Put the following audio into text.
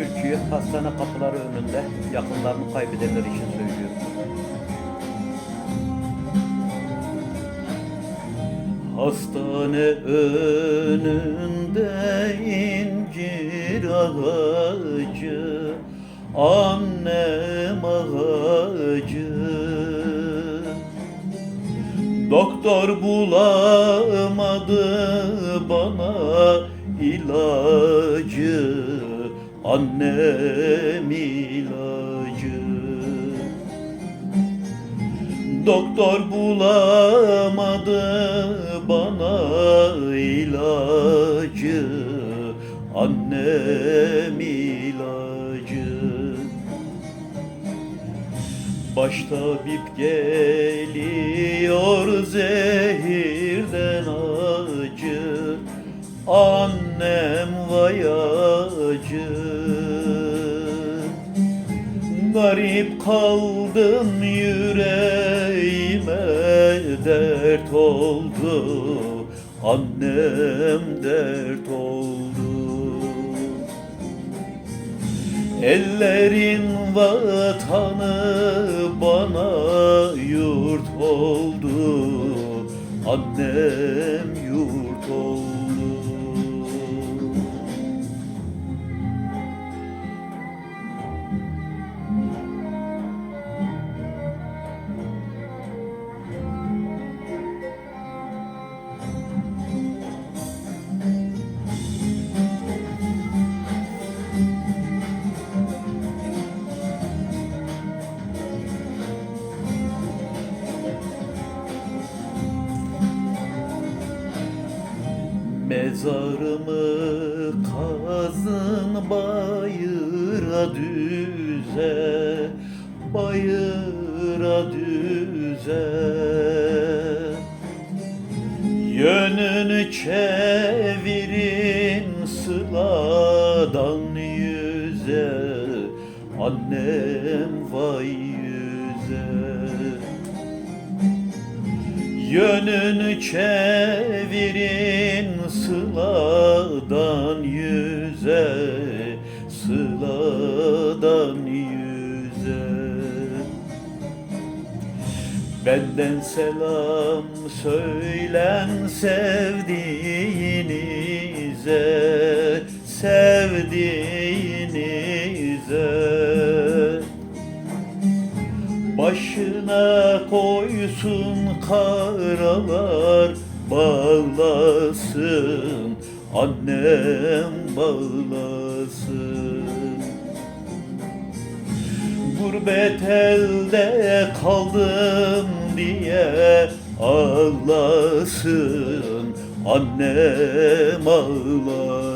türküyü hastane kapıları önünde yakınlarını kaybedenler için söylüyorum. Hastane önünde incir ağacı Annem ağacı Doktor bulamadı bana ilacı Annem ilacı. Doktor bulamadı bana ilacı. Annem ilacı. Baş tabip geliyor zehirden acı Annem vay acı Garip kaldım yüreğime dert oldu. Annem dert oldu. Ellerin vatanı bana yurt oldu. Annem yurt oldu Mezarımı kazın bayıra düze Bayıra düze. Yönünü çevirin sıladan yüze Annem vay yüze Yönünü çevirin sıladan yüze Sıladan yüze. Benden selam söylen sevdiğinize Sevdiğinize Başına koysun karalar bağlasın. Annem bağlasın. Gurbet elde kaldım diye ağlasın. Annem ağlasın